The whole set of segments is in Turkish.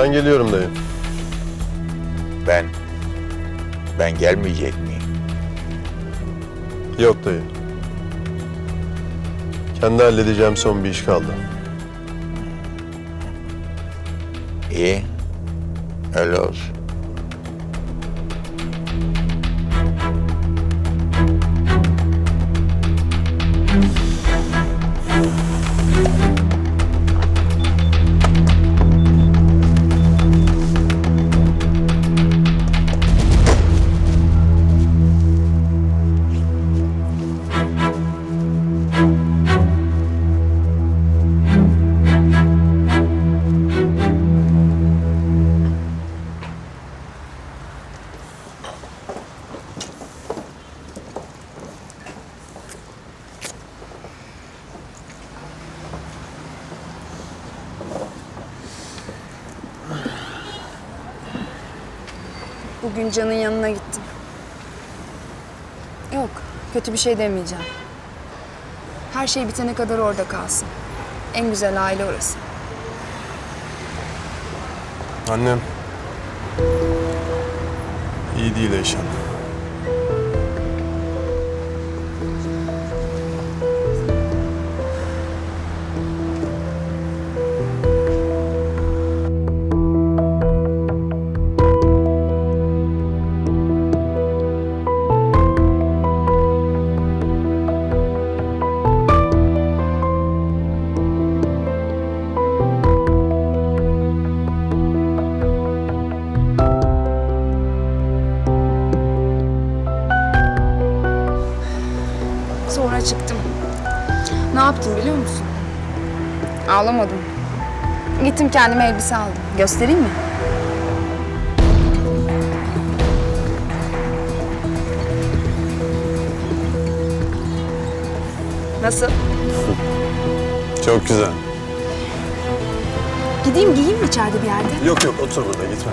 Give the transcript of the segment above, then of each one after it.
Ben geliyorum dayı. Ben, ben gelmeyecek miyim? Yok dayı. Kendi halledeceğim son bir iş kaldı. İyi, öyle olsun. Bugün Can'ın yanına gittim. Yok, kötü bir şey demeyeceğim. Her şey bitene kadar orada kalsın. En güzel aile orası. Annem. İyi değil Eyşan. Yaptım biliyor musun? Ağlamadım. Gittim kendime elbise aldım. Göstereyim mi? Nasıl? Çok güzel. Gideyim giyeyim mi içeride bir yerde? Yok yok otur burada gitme.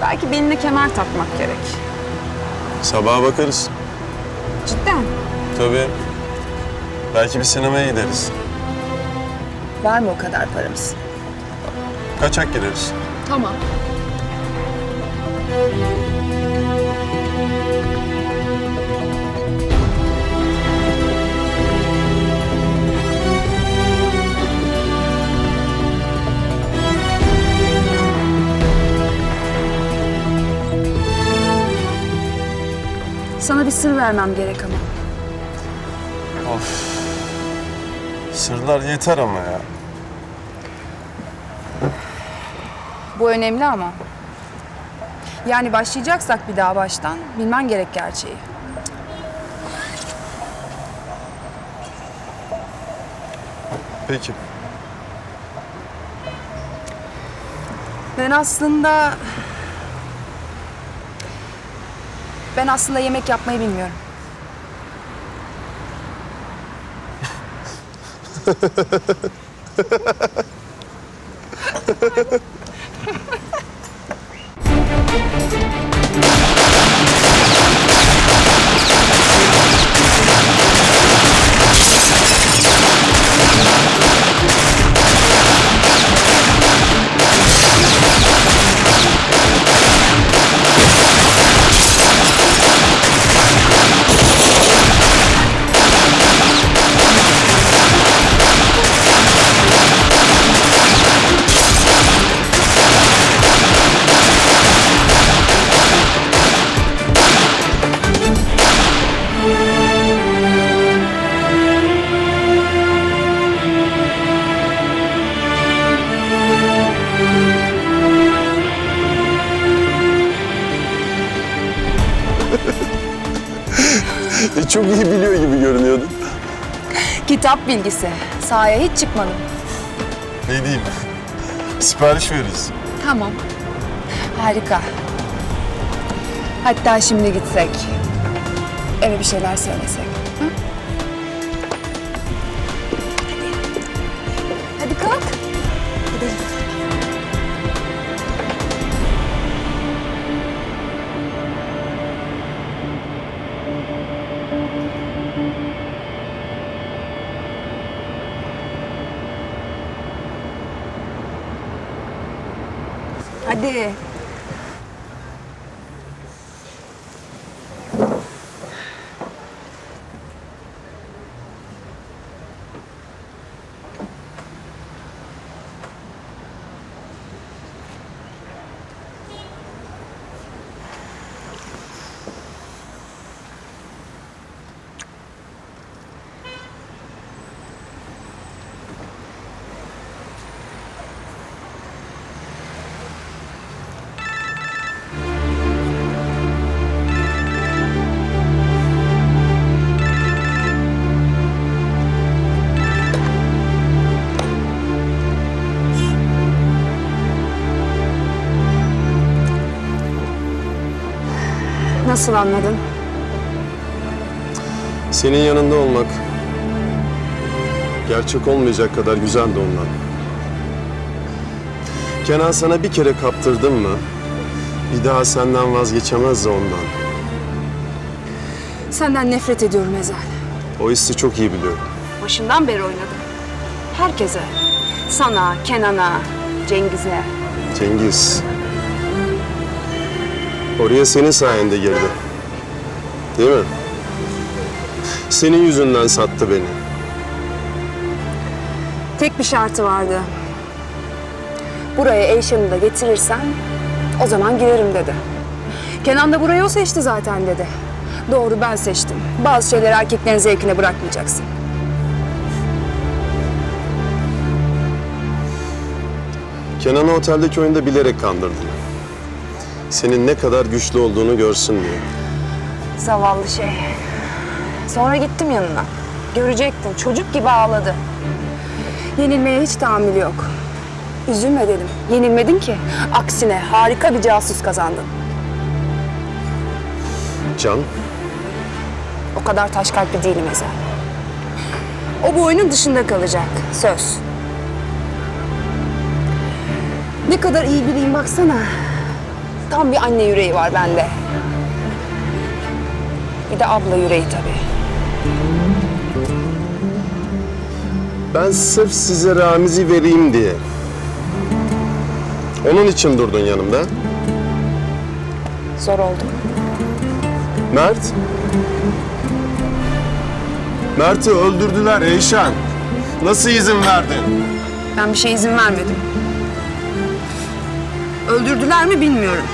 Belki beline kemer takmak gerek. Sabaha bakarız. Cidden. Tabii. Belki bir sinemaya gideriz. Var mı o kadar paramız? Kaçak gireriz. Tamam. Sana bir sır vermem gerek ama. Of. Sırlar yeter ama ya. Bu önemli ama. Yani başlayacaksak bir daha baştan bilmen gerek gerçeği. Peki. Ben aslında... Ben aslında yemek yapmayı bilmiyorum. çok iyi biliyor gibi görünüyordu. Kitap bilgisi. Sahaya hiç çıkmadım. Ne diyeyim? Sipariş veririz. Tamam. Harika. Hatta şimdi gitsek. Eve bir şeyler söylesek. Hı? Hadi. Nasıl anladın? Senin yanında olmak gerçek olmayacak kadar güzeldi ondan. Kenan sana bir kere kaptırdın mı bir daha senden vazgeçemez de ondan. Senden nefret ediyorum Ezel. O hissi çok iyi biliyorum. Başından beri oynadım. Herkese. Sana, Kenan'a, Cengiz'e. Cengiz. Oraya senin sayende girdi. Değil mi? Senin yüzünden sattı beni. Tek bir şartı vardı. Buraya Eyşan'ı da getirirsen o zaman girerim dedi. Kenan da burayı o seçti zaten dedi. Doğru ben seçtim. Bazı şeyleri erkeklerin zevkine bırakmayacaksın. Kenan'ı oteldeki oyunda bilerek kandırdın. Senin ne kadar güçlü olduğunu görsün diye. Zavallı şey. Sonra gittim yanına. Görecektin çocuk gibi ağladı. Yenilmeye hiç tahammülü yok. Üzülme dedim. Yenilmedin ki. Aksine harika bir casus kazandın. Can, O kadar taş kalpli değilim Ezel. O bu oyunun dışında kalacak. Söz. Ne kadar iyi biriyim baksana. Tam bir anne yüreği var bende. Bir de abla yüreği tabii. ben sırf size Ramiz'i vereyim diye. Onun için durdun yanımda. Zor oldu. Mert. Mert'i öldürdüler Eyşan. Nasıl izin verdin? Ben bir şey izin vermedim. Öldürdüler mi bilmiyorum.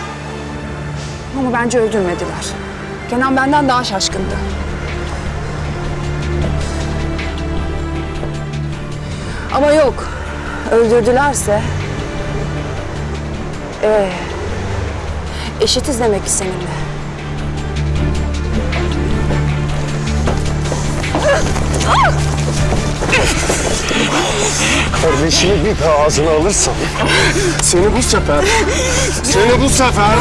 Ama bence öldürmediler. Kenan benden daha şaşkındı. Ama yok. Öldürdülerse... Ee, eşitiz demek ki seninle. Kardeşini bir daha ağzına alırsan seni bu sefer, seni bu sefer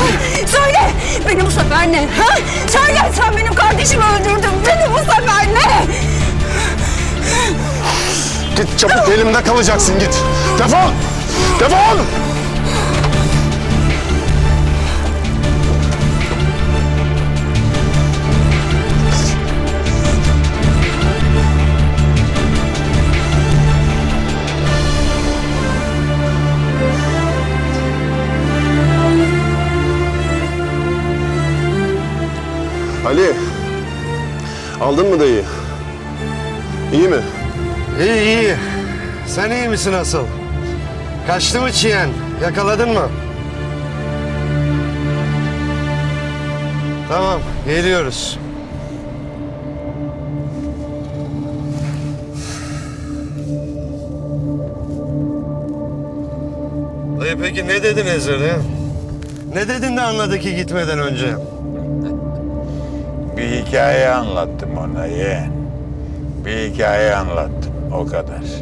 Söyle! Beni bu sefer ne? Ha? Söyle sen benim kardeşimi öldürdün. Beni bu sefer ne? git çabuk elimde kalacaksın git. Defol! Defol! Aldın mı dayı? İyi mi? İyi iyi. Sen iyi misin asıl? Kaçtı mı çiyen? Yakaladın mı? Tamam, geliyoruz. Dayı peki ne dedin Ezer'e? Ne dedin de anladı ki gitmeden önce? Hikaye anlattım ona yeğen. Bir hikaye anlattım o kadar.